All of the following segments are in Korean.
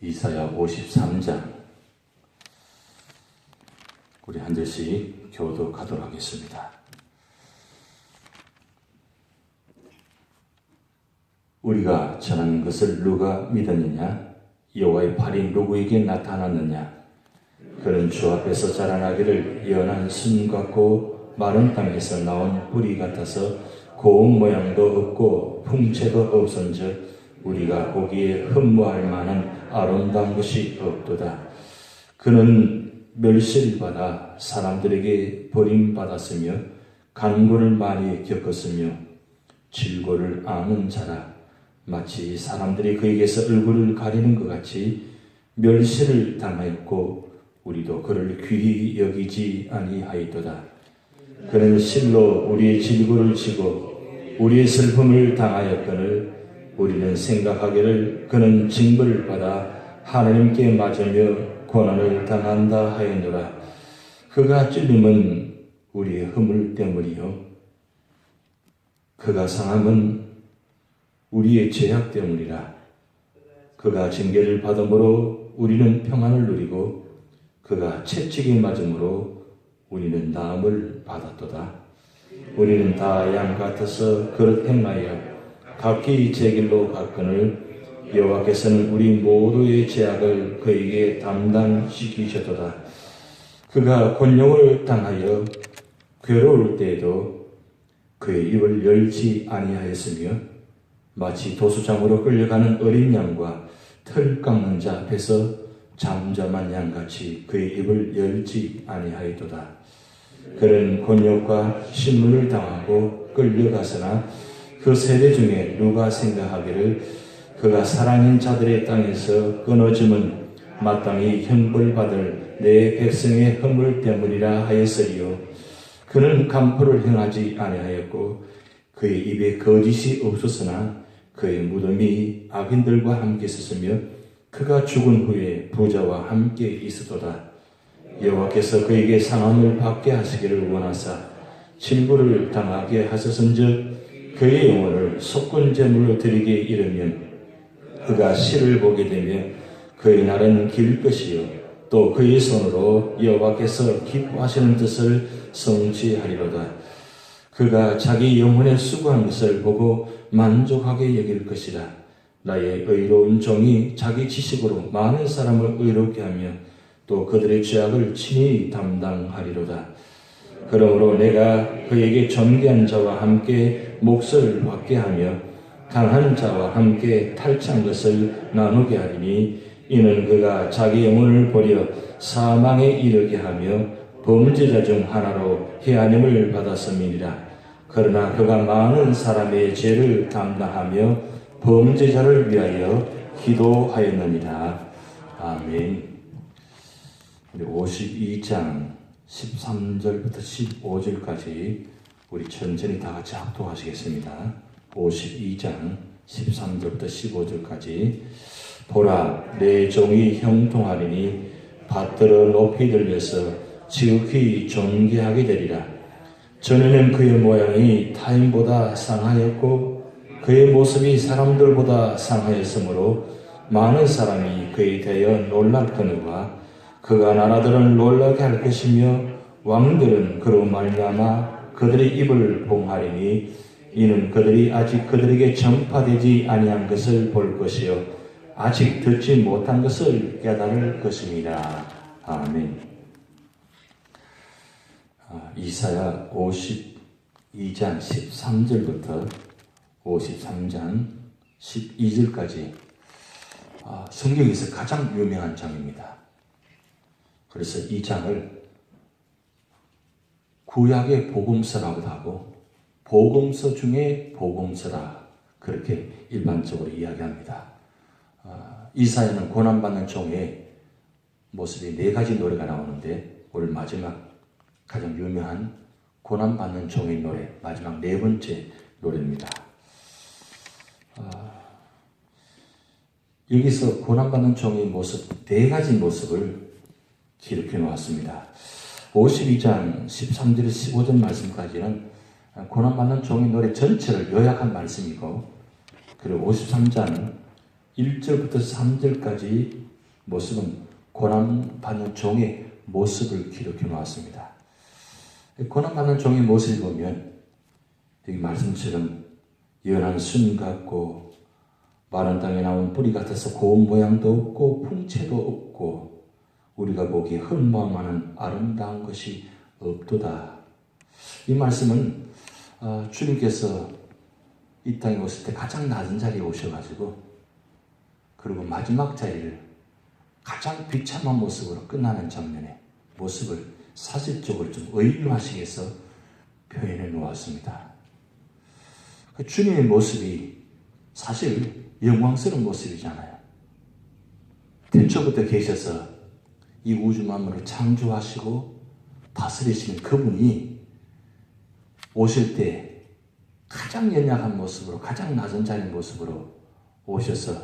이사야 53장 우리 한 절씩 교독하도록 하겠습니다. 우리가 전하는 것을 누가 믿었느냐? 여호와의 팔이 누구에게 나타났느냐? 그는 주 앞에서 자라나기를 연한 순 같고 마른 땅에서 나온 뿌리 같아서 고운 모양도 없고 풍채도 없은즉 우리가 보기에 흠모할 만한 아름다운 것이 없도다. 그는 멸시를 받아 사람들에게 버림받았으며 간고를 많이 겪었으며 질고를 아는 자라 마치 사람들이 그에게서 얼굴을 가리는 것 같이 멸시를 당하였고 우리도 그를 귀히 여기지 아니하였도다. 그는 실로 우리의 질고를 지고 우리의 슬픔을 당하였거늘 우리는 생각하기를 그는 징벌을 받아 하나님께 맞으며 고난을 당한다 하였노라. 그가 찔림은 우리의 허물 때문이요. 그가 상함은 우리의 죄악 때문이라. 그가 징계를 받음으로 우리는 평안을 누리고 그가 채찍에 맞음으로 우리는 나음을 받았도다. 우리는 다 양 같아서 그릇 행하여 각기 제 길로 갔거늘 여호와께서는 우리 모두의 죄악을 그에게 담당시키셨도다. 그가 곤욕을 당하여 괴로울 때에도 그의 입을 열지 아니하였으며 마치 도수장으로 끌려가는 어린 양과 털 깎는 자 앞에서 잠잠한 양같이 그의 입을 열지 아니하였도다. 그는 곤욕과 신문을 당하고 끌려가서나 그 세대 중에 누가 생각하기를 그가 사랑인 자들의 땅에서 끊어짐은 마땅히 형벌받을 내 백성의 허물 때문이라 하였으리요. 그는 간포를 행하지 아니하였고 그의 입에 거짓이 없었으나 그의 무덤이 악인들과 함께 있었으며 그가 죽은 후에 부자와 함께 있었도다. 여호와께서 그에게 상함을 받게 하시기를 원하사 친구를 당하게 하셨은즉 그의 영혼을 속군 제물로 드리게 이르면 그가 시를 보게 되면 그의 날은 길 것이요 또 그의 손으로 여호와께서 기뻐하시는 뜻을 성취하리로다. 그가 자기 영혼의 수고한 것을 보고 만족하게 여길 것이라. 나의 의로운 종이 자기 지식으로 많은 사람을 의롭게 하며 또 그들의 죄악을 친히 담당하리로다. 그러므로 내가 그에게 존귀한 자와 함께 몫을 받게 하며 강한 자와 함께 탈취한 것을 나누게 하리니 이는 그가 자기 영혼을 버려 사망에 이르게 하며 범죄자 중 하나로 해하님을 받았음이니라. 그러나 그가 많은 사람의 죄를 담당하며 범죄자를 위하여 기도하였느니라. 아멘. 우리 52장 13절부터 15절까지 우리 천천히 다 같이 합독하시겠습니다. 52장 13절부터 15절까지 보라 내 종이 형통하리니 받들어 높이 들려서 지극히 존귀하게 되리라. 전에는 그의 모양이 타인보다 상하였고 그의 모습이 사람들보다 상하였으므로 많은 사람이 그에 대하여 놀랄 거니와 그가 나라들은 놀라게 할 것이며 왕들은 그로 말미암아 그들의 입을 봉하리니 이는 그들이 아직 그들에게 전파되지 아니한 것을 볼 것이요 아직 듣지 못한 것을 깨달을 것입니다. 아멘. 아, 이사야 52장 13절부터 53장 12절까지 아, 성경에서 가장 유명한 장입니다. 그래서 이 장을 구약의 복음서라고도 하고 복음서 중에 복음서라 그렇게 일반적으로 이야기합니다. 아, 이사야는 고난받는 종의 모습이 네 가지 노래가 나오는데 오늘 마지막 가장 유명한 고난받는 종의 노래 마지막 네 번째 노래입니다. 아, 여기서 고난받는 종의 모습 네 가지 모습을 기록해 놓았습니다. 52장 13절 15절 말씀까지는 고난받는 종의 노래 전체를 요약한 말씀이고 그리고 53장 1절부터 3절까지 모습은 고난받는 종의 모습을 기록해 놓았습니다. 고난받는 종의 모습을 보면 여기 말씀처럼 연한 순 같고 마른 땅에 나온 뿌리 같아서 고운 모양도 없고 풍채도 없고 우리가 보기에 흠모하는 아름다운 것이 없도다. 이 말씀은 아, 주님께서 이 땅에 오실 때 가장 낮은 자리에 오셔가지고 그리고 마지막 자리를 가장 비참한 모습으로 끝나는 장면의 모습을 사실적으로 좀 의미화시기 위해서 표현해 놓았습니다. 그 주님의 모습이 사실 영광스러운 모습이잖아요. 태초부터 계셔서 이 우주 만물을 창조하시고 다스리시는 그분이 오실 때 가장 연약한 모습으로 가장 낮은 자의 모습으로 오셔서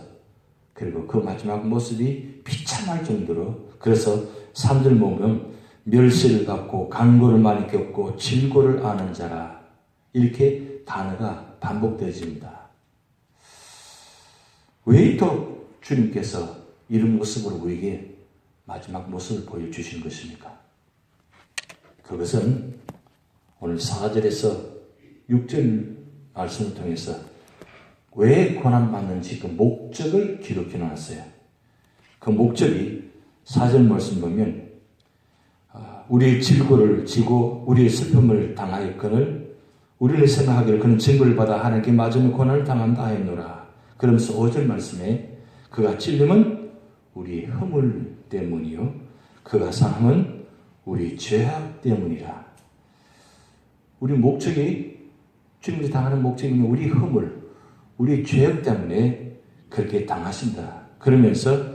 그리고 그 마지막 모습이 비참할 정도로 그래서 사람들 보면 멸시를 받고 강고를 많이 겪고 질고를 아는 자라 이렇게 단어가 반복되어집니다. 왜 또 주님께서 이런 모습으로 우리에게 마지막 모습을 보여주신 것입니까? 그것은 오늘 4절에서 6절 말씀을 통해서 왜 고난받는지 그 목적을 기록해 놨어요. 그 목적이 4절 말씀 보면 아, 우리의 질고를 지고 우리의 슬픔을 당하였거늘 우리를 생각하기를 그는 증거를 받아 하나님께 맞으면 고난을 당한다 하였노라. 그러면서 5절 말씀에 그가 찔림은 우리의 허물 때문이요 그가 상함은 우리 죄악 때문이라. 우리 목적이 주님이 당하는 목적이 우리 허물, 우리 죄악 때문에 그렇게 당하신다. 그러면서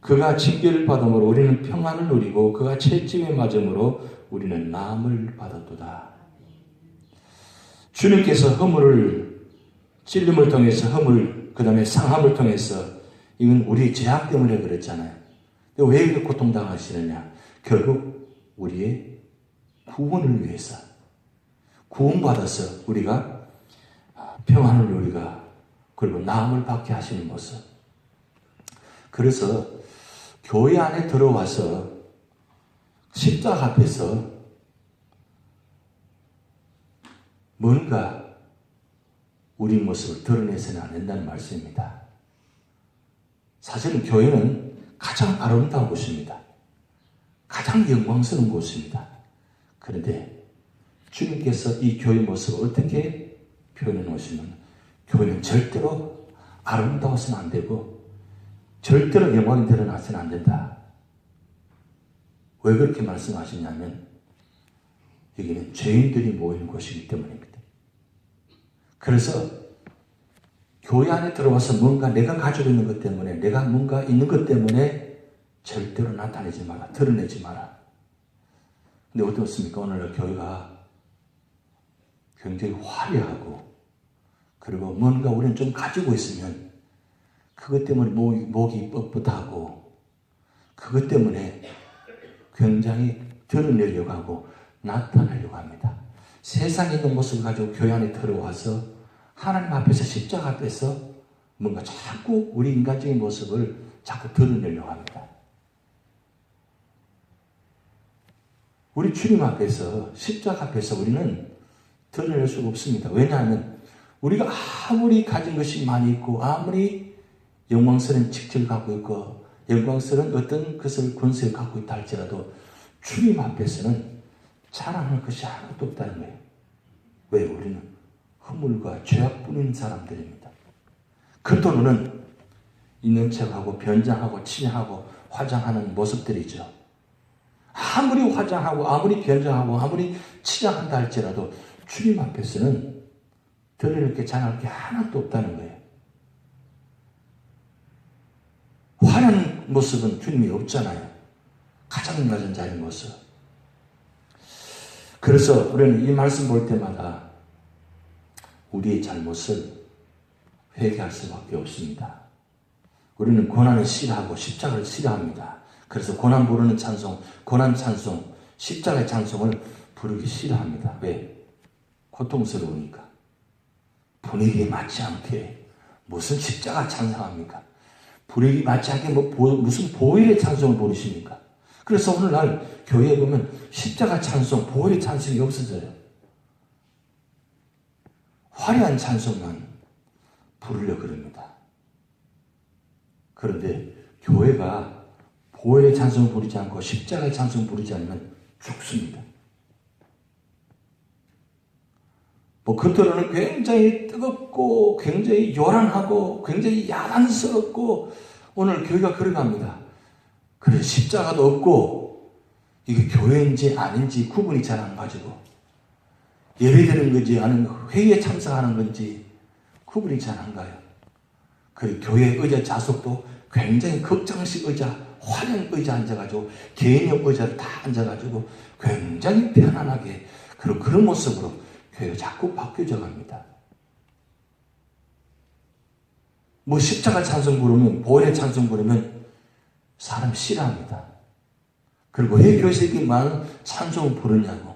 그가 징계를 받음으로 우리는 평안을 누리고 그가 채찍에 맞음으로 우리는 남을 받았도다. 주님께서 허물을 찔림을 통해서 허물 그 다음에 상함을 통해서 이건 우리 죄악 때문에 그랬잖아요. 왜 이렇게 고통당하시느냐? 결국 우리의 구원을 위해서 구원받아서 우리가 평안을 우리가 그리고 나음을 받게 하시는 모습. 그래서 교회 안에 들어와서 십자가 앞에서 뭔가 우리 모습을 드러내서는 안 된다는 말씀입니다. 사실은 교회는 가장 아름다운 곳입니다. 가장 영광스러운 곳입니다. 그런데 주님께서 이 교회 모습을 어떻게 표현해 놓으시면 교회는 절대로 아름다워서는 안 되고 절대로 영광이 드러나서는 안 된다. 왜 그렇게 말씀하시냐면 여기는 죄인들이 모인 곳이기 때문입니다. 그래서 교회 안에 들어와서 뭔가 내가 가지고 있는 것 때문에 내가 뭔가 있는 것 때문에 절대로 나타내지 마라. 드러내지 마라. 근데 어떻습니까? 오늘날 교회가 굉장히 화려하고 그리고 뭔가 우리는 좀 가지고 있으면 그것 때문에 목이, 목이 뻣뻣하고 그것 때문에 굉장히 드러내려고 하고 나타내려고 합니다. 세상에 있는 모습을 가지고 교회 안에 들어와서 하나님 앞에서 십자가 앞에서 뭔가 자꾸 우리 인간적인 모습을 자꾸 드러내려고 합니다. 우리 주님 앞에서 십자가 앞에서 우리는 드러낼 수가 없습니다. 왜냐하면 우리가 아무리 가진 것이 많이 있고 아무리 영광스러운 직책을 갖고 있고 영광스러운 어떤 것을 권세를 갖고 있다 할지라도 주님 앞에서는 자랑할 것이 하나도 없다는 거예요. 왜 우리는 허물과 죄악 뿐인 사람들입니다. 그돈은 있는 척하고 변장하고 치장하고 화장하는 모습들이죠. 아무리 화장하고 아무리 변장하고 아무리 치장한다 할지라도 주님 앞에서는 드릴 게 장할 게 하나도 없다는 거예요. 화려한 모습은 주님이 없잖아요. 가장 낮은 자의 모습. 그래서 우리는 이 말씀 볼 때마다 우리의 잘못을 회개할 수밖에 없습니다. 우리는 고난을 싫어하고 십자가를 싫어합니다. 그래서 고난 부르는 찬송, 고난 찬송, 십자가의 찬송을 부르기 싫어합니다. 왜? 고통스러우니까. 분위기에 맞지 않게 무슨 십자가 찬송합니까? 불행이 맞지 않게 뭐 보- 무슨 보일의 찬송을 부르십니까? 그래서 오늘날 교회에 보면 십자가 찬송, 보일의 찬송이 없어져요. 화려한 찬송만 부르려 그럽니다. 그런데 교회가 보혈의 찬송을 부르지 않고 십자가의 찬송을 부르지 않으면 죽습니다. 뭐 겉으로는 굉장히 뜨겁고 굉장히 요란하고 굉장히 야단스럽고 오늘 교회가 그래갑니다. 그래 십자가도 없고 이게 교회인지 아닌지 구분이 잘 안 가지고 예배드리는 건지 아니면 회의에 참석하는 건지 구분이 잘 안 가요. 그 교회 의자 좌석도 굉장히 극장식 의자, 화려한 의자 앉아가지고 개인용 의자를 다 앉아가지고 굉장히 편안하게 그런 그런 모습으로 교회가 자꾸 바뀌어져 갑니다. 뭐 십자가 찬송 부르면 보혈의 찬송 부르면 사람 싫어합니다. 그리고 왜 교회에서 이렇게 찬송을 부르냐고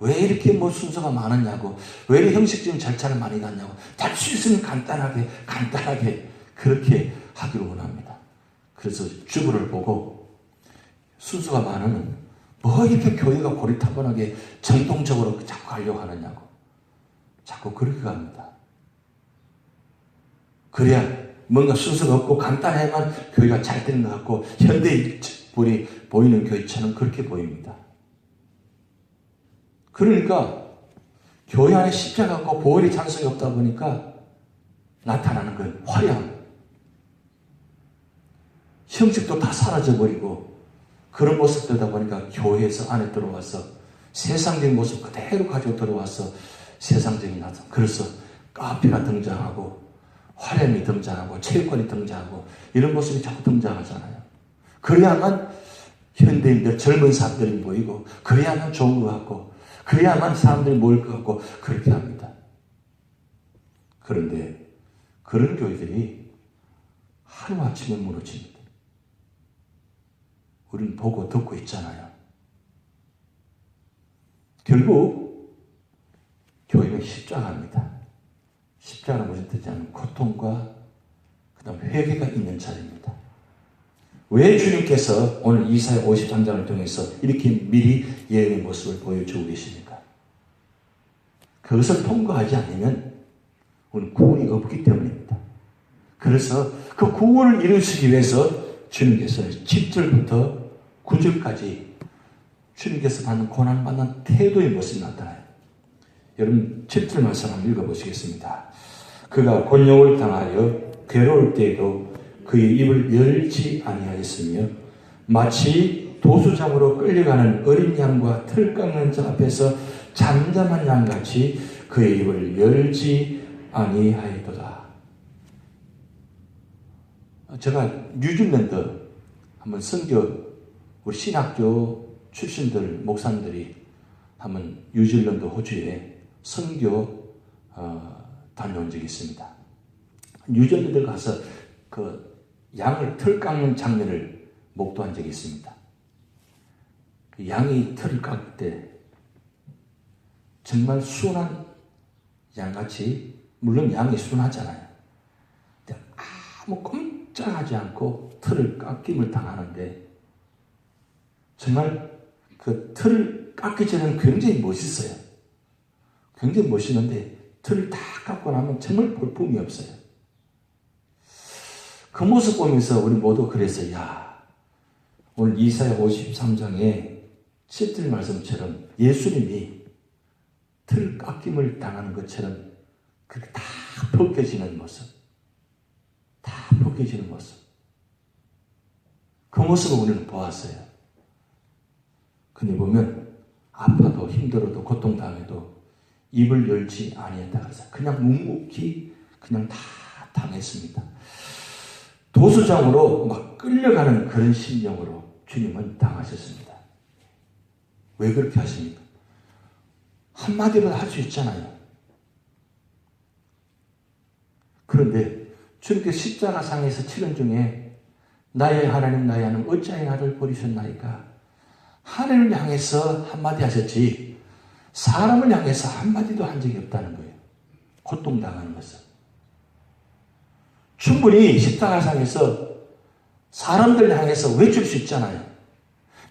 왜 이렇게 뭐 순서가 많았냐고 왜 이렇게 형식적인 절차를 많이 갔냐고 다수 있으면 간단하게 간단하게 그렇게 하기를 원합니다. 그래서 주부를 보고 순서가 많으면 뭐 이렇게 교회가 고리타분하게 정통적으로 자꾸 가려고 하느냐고 자꾸 그렇게 갑니다. 그래야 뭔가 순서가 없고 간단해야만 교회가 잘 되는 것 같고 현대인이 보이는 교회처럼 그렇게 보입니다. 그러니까 교회 안에 십자가 없고 보혈의 찬성이 없다 보니까 나타나는 건 화려함. 형식도 다 사라져버리고 그런 모습들다 보니까 교회에서 안에 들어와서 세상적인 모습 그대로 가지고 들어와서 세상적인 나타. 그래서 카페가 등장하고 화려함이 등장하고 체육관이 등장하고 이런 모습이 자꾸 등장하잖아요. 그래야만 현대인들 젊은 사람들이 보이고 그래야만 좋은 것 같고 그래야만 사람들이 모일 것 같고 그렇게 합니다. 그런데 그런 교회들이 하루아침에 무너집니다. 우리는 보고 듣고 있잖아요. 결국 교회는 십자가입니다. 십자가는 무슨 뜻이냐면 고통과 그 다음 회개가 있는 자리입니다. 왜 주님께서 오늘 이사야 53장을 통해서 이렇게 미리 예언의 모습을 보여주고 계십니까? 그것을 통과하지 않으면 우리는 구원이 없기 때문입니다. 그래서 그 구원을 이루시기 위해서 주님께서 10절부터 9절까지 주님께서 받는 고난을 받는 태도의 모습이 나타나요. 여러분 7절 말씀 한번 읽어보시겠습니다. 그가 곤욕을 당하여 괴로울 때에도 그의 입을 열지 아니하였으며 마치 도수장으로 끌려가는 어린 양과 틀 깎는 자 앞에서 잠잠한 양같이 그의 입을 열지 아니하였도다. 제가 뉴질랜드 한번 선교 우리 신학교 출신들 목사님들이 한번 뉴질랜드 호주에 선교 어, 다녀온 적이 있습니다. 뉴질랜드 가서 그 양을 틀 깎는 장면을 목도한 적이 있습니다. 그 양이 틀을 깎을 때 정말 순한 양같이 물론 양이 순하잖아요. 아무 꼼짝하지 않고 틀을 깎임을 당하는데 정말 그 틀을 깎기 전에는 굉장히 멋있어요. 굉장히 멋있는데 틀을 다 깎고 나면 정말 볼품이 없어요. 그 모습 보면서 우리 모두 그래서 야 오늘 이사야 53장에 7절 말씀처럼 예수님이 틀 깎임을 당하는 것처럼 그렇게 다 벗겨지는 모습 다 벗겨지는 모습 그 모습을 우리는 보았어요. 근데 보면 아파도 힘들어도 고통당해도 입을 열지 아니했다 그래서 그냥 묵묵히 그냥 다 당했습니다. 도수장으로 막 끌려가는 그런 심정으로 주님은 당하셨습니다. 왜 그렇게 하십니까? 한마디로 할 수 있잖아요. 그런데 주님께 십자가 상에서 치른 중에 나의 하나님 나의 하나님 어찌하여 나를 버리셨나이까 하나님을 향해서 한마디 하셨지 사람을 향해서 한마디도 한 적이 없다는 거예요. 고통당하는 것은. 충분히 십자가상에서 사람들 향해서 외칠 수 있잖아요.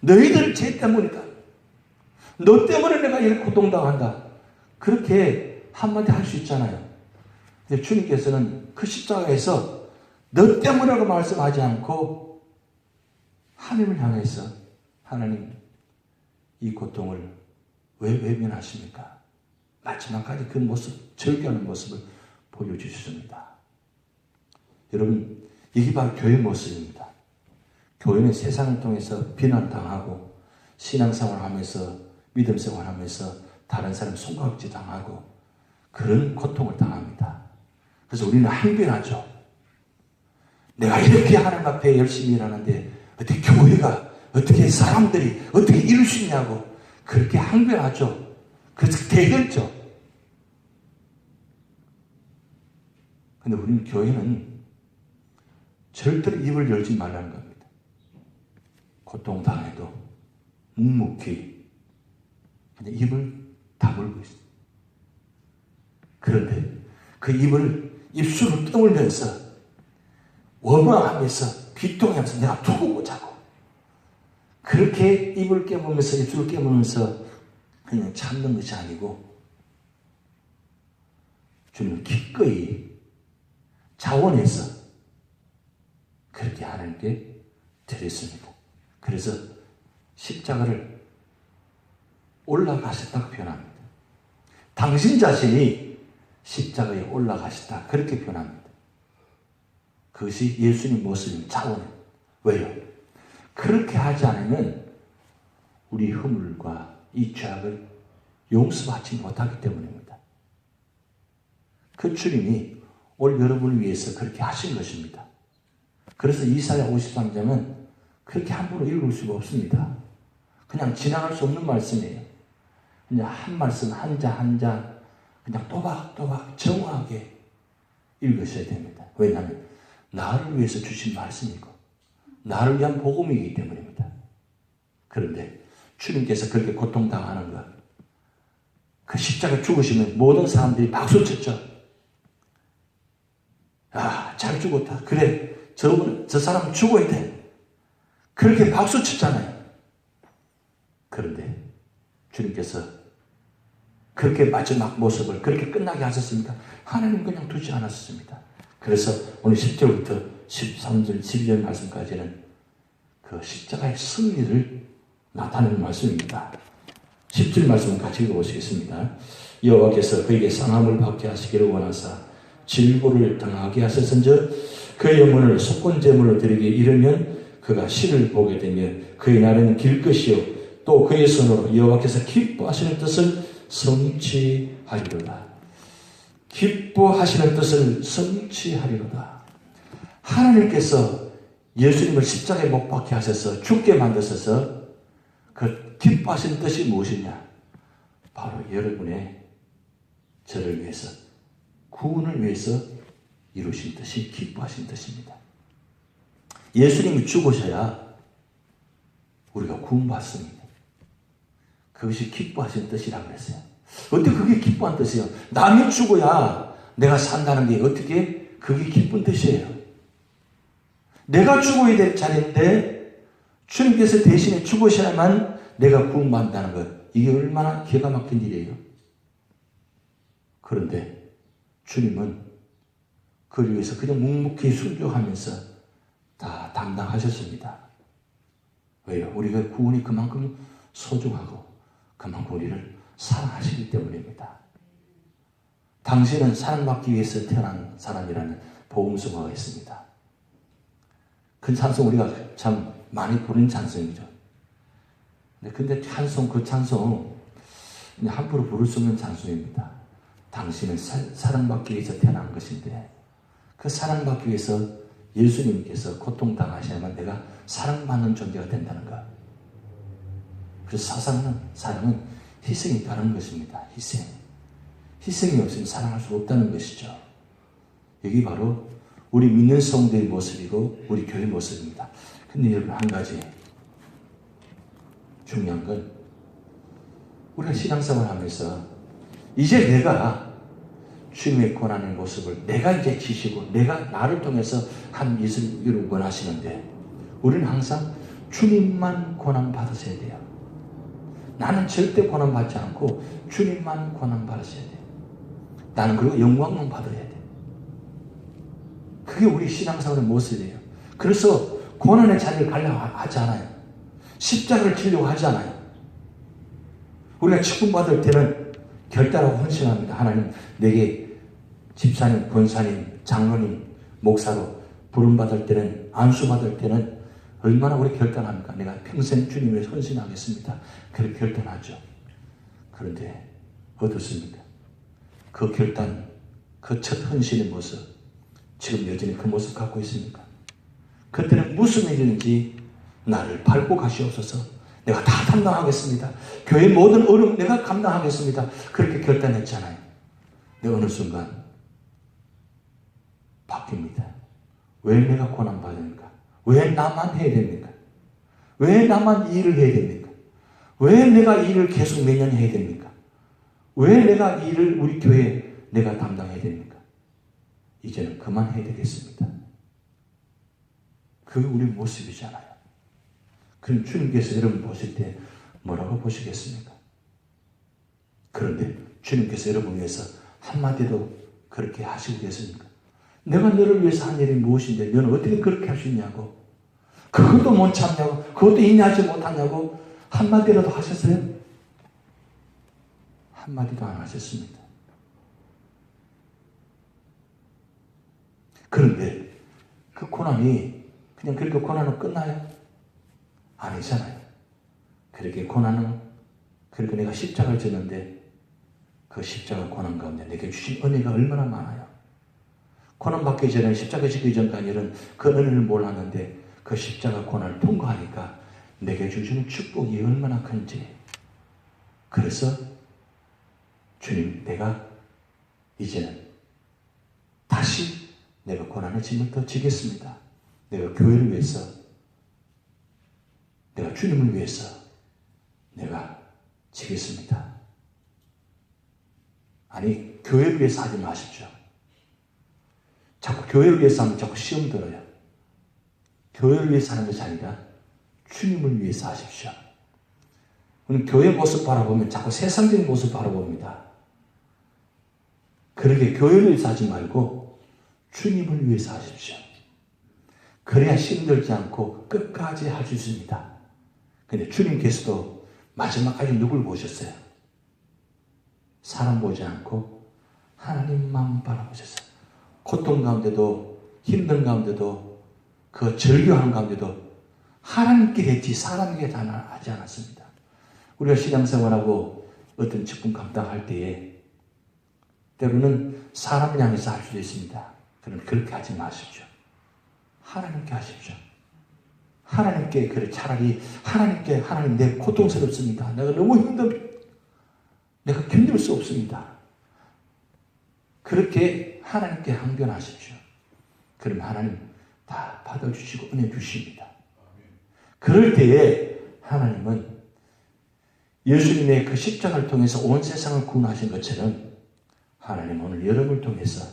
너희들 죄 때문이다. 너 때문에 내가 이렇게 고통당한다. 그렇게 한마디 할 수 있잖아요. 근데 주님께서는 그 십자가에서 너 때문이라고 말씀하지 않고 하나님을 향해서 하나님 이 고통을 왜 외면하십니까? 마지막까지 그 모습, 절규하는 모습을 보여주셨습니다. 여러분, 이게 바로 교회 모습입니다. 교회는 세상을 통해서 비난당하고 신앙생활 하면서 믿음 생활 하면서 다른 사람 손가락질 당하고 그런 고통을 당합니다. 그래서 우리는 항변하죠. 내가 이렇게 하나님 앞에 열심히 일하는데 어떻게 교회가 어떻게 사람들이 어떻게 이룰 수 있냐고 그렇게 항변하죠. 그래서 대결죠. 근데 우리는 교회는 절대로 입을 열지 말라는 겁니다. 고통당해도 묵묵히 그냥 입을 다물고 있어요. 그런데 그 입을 입술을 깨물면서 원망하면서 비통하면서 내가 두고 보자고 그렇게 입을 깨물면서 입술을 깨물면서 그냥 참는 것이 아니고 주는 기꺼이 자원해서 그렇게 하나님께 드렸습니다. 그래서 십자가를 올라가셨다고 표현합니다. 당신 자신이 십자가에 올라가셨다. 그렇게 표현합니다. 그것이 예수님 모습인 자원. 왜요? 그렇게 하지 않으면 우리 허물과 이 죄악을 용서받지 못하기 때문입니다. 그 주님이 오늘 여러분을 위해서 그렇게 하신 것입니다. 그래서 이사야 53장은 그렇게 함부로 읽을 수가 없습니다. 그냥 지나갈 수 없는 말씀이에요. 그냥 한 말씀 한 자 한 자 그냥 또박또박 정확하게 읽으셔야 됩니다. 왜냐하면 나를 위해서 주신 말씀이고 나를 위한 복음이기 때문입니다. 그런데 주님께서 그렇게 고통당하는 것, 그 십자가 죽으시면 모든 사람들이 박수 쳤죠. 아, 잘 죽었다. 그래, 저, 저 사람 죽어야 돼. 그렇게 박수 쳤잖아요. 그런데 주님께서 그렇게 마지막 모습을 그렇게 끝나게 하셨습니까? 하나님 그냥 두지 않았습니다. 그래서 오늘 10절부터 13절, 12절 말씀까지는 그 십자가의 승리를 나타내는 말씀입니다. 10절 말씀 같이 읽어보시겠습니다. 여호와께서 그에게 상함을 받게 하시기를 원하사 질고를 당하게 하셨은즉 그의 영혼을 속건제물로 드리기 이르면 그가 신을 보게 되며 그의 날에는 길 것이요 또 그의 손으로 여호와께서 기뻐하시는 뜻을 성취하리로다. 기뻐하시는 뜻을 성취하리로다. 하나님께서 예수님을 십자가에 못 박게 하셔서 죽게 만드셔서 그 기뻐하시는 뜻이 무엇이냐? 바로 여러분의 저를 위해서 구원을 위해서 이루신 뜻이 기뻐하신 뜻입니다. 예수님이 죽으셔야 우리가 구원받습니다. 그것이 기뻐하신 뜻이라고 그랬어요. 어떻게 그게 기뻐한 뜻이에요? 남이 죽어야 내가 산다는 게 어떻게 그게 기쁜 뜻이에요? 내가 죽어야 될 자리인데 주님께서 대신에 죽으셔야만 내가 구원받는다는 것. 이게 얼마나 기가 막힌 일이에요. 그런데 주님은 그를 위해서 그냥 묵묵히 순종하면서 다 담당하셨습니다. 왜요? 우리가 구원이 그만큼 소중하고 그만큼 우리를 사랑하시기 때문입니다. 당신은 사랑받기 위해서 태어난 사람이라는 복음서가 있습니다. 그 찬송 우리가 참 많이 부르는 찬송이죠. 근데 찬송, 그 찬송, 함부로 부를 수 없는 찬송입니다. 당신은 사, 사랑받기 위해서 태어난 것인데, 그 사랑받기 위해서 예수님께서 고통당하셔야만 내가 사랑받는 존재가 된다는 것. 그래서 사랑은, 사랑은 희생이 따르는 것입니다. 희생. 희생이 없으면 사랑할 수 없다는 것이죠. 여기 바로 우리 믿는 성도의 모습이고 우리 교회 모습입니다. 근데 여러분 한 가지 중요한 건 우리가 신앙생활 하면서 이제 내가 주님의 고난의 모습을 내가 이제 지시고 내가 나를 통해서 한 일을 원하시는데 우리는 항상 주님만 고난 받으셔야 돼요. 나는 절대 고난 받지 않고 주님만 고난 받으셔야 돼요. 나는 그리고 영광만 받아야 돼. 그게 우리 신앙생활의 모습이에요. 그래서 고난의 자리를 가려고 하지 않아요. 십자가를 지려고 하지 않아요. 우리가 직분 받을 때는 결단하고 헌신합니다. 하나님 내게 집사님, 권사님, 장로님, 목사로 부름 받을 때는 안수 받을 때는 얼마나 우리 결단합니까? 내가 평생 주님을 헌신하겠습니다. 그렇게 결단하죠. 그런데 어떻습니까? 그 결단, 그 첫 헌신의 모습, 지금 여전히 그 모습 갖고 있습니까? 그때는 무슨 일인지 나를 밟고 가시옵소서. 내가 다 감당하겠습니다. 교회 모든 어려움 내가 감당하겠습니다. 그렇게 결단했잖아요. 근데 어느 순간 바뀝니다. 왜 내가 고난받으니까? 왜 나만 해야 됩니까? 왜 나만 일을 해야 됩니까? 왜 내가 일을 계속 매년 해야 됩니까? 왜 내가 일을 우리 교회에 내가 담당해야 됩니까? 이제는 그만해야 되겠습니다. 그게 우리 모습이잖아요. 그럼 주님께서 여러분 보실 때 뭐라고 보시겠습니까? 그런데 주님께서 여러분 위해서 한마디도 그렇게 하시고 계십니까? 내가 너를 위해서 한 일이 무엇인데 너는 어떻게 그렇게 할 수 있냐고 그것도 못 참냐고 그것도 인내하지 못하냐고 한마디라도 하셨어요? 한마디도 안 하셨습니다. 그런데 그 고난이 그냥 그렇게 고난은 끝나요? 아니잖아요. 그렇게 고난은 그렇게 내가 십자가를 졌는데 그 십자가 고난 가운데 내게 주신 은혜가 얼마나 많아요. 고난 받기 전에 십자가 지기 전까지 는 그 은혜를 몰랐는데 그 십자가 고난을 통과하니까 내게 주시는 축복이 얼마나 큰지. 그래서 주님, 내가 이제는 다시 내가 고난의 짐을 더 지겠습니다. 내가 교회를 위해서, 내가 주님을 위해서 내가 지겠습니다. 아니, 교회를 위해서 하지 마십시오. 자꾸 교회를 위해서 하면 자꾸 시험 들어요. 교회를 위해서 하는 것이 아니라 주님을 위해서 하십시오. 우리 교회 모습 바라보면 자꾸 세상적인 모습 바라봅니다. 그렇게 교회를 위해서 하지 말고 주님을 위해서 하십시오. 그래야 힘들지 않고 끝까지 할 수 있습니다. 근데 주님께서도 마지막까지 누굴 보셨어요? 사람 보지 않고 하나님만 바라보셨어요. 고통 가운데도 힘든 가운데도 그 절규하는 가운데도 하나님께 했지 사람에게 하지 않았습니다. 우리가 신앙생활하고 어떤 직분 감당할 때에 때로는 사람을 향해서 할 수도 있습니다. 그럼 그렇게 하지 마십시오. 하나님께 하십시오. 하나님께 그래 차라리 하나님께 하나님 내 고통스럽습니다. 내가 너무 힘들 내가 견딜 수 없습니다. 그렇게 하나님께 항변하십시오. 그럼 하나님 다 받아주시고 은혜 주십니다. 그럴 때에 하나님은 예수님의 그 십자가를 통해서 온 세상을 구원하신 것처럼 하나님 오늘 여러분을 통해서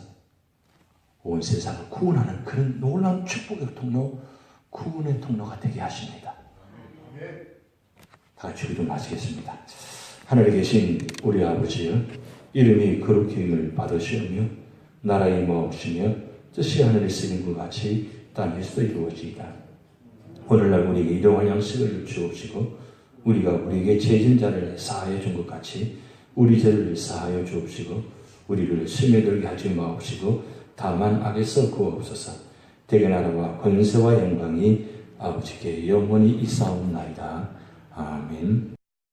온 세상을 구원하는 그런 놀라운 축복의 통로, 구원의 통로가 되게 하십니다. 다 같이 기도 마치겠습니다. 하늘에 계신 우리 아버지여 이름이 거룩히 힘을 받으시오며 나라의 마옵시며 뜻이 하늘에 쓰는 것 같이 땅에서도 이루어지이다. 오늘날 우리에게 일용할 양식을 주옵시고 우리가 우리에게 죄진 자를 사하여 준 것 같이 우리 죄를 사하여 주옵시고 우리를 스며들게 하지 마옵시고 다만 악에서 구하옵소서 대개 나라와 권세와 영광이 아버지께 영원히 있사옵나이다. 아멘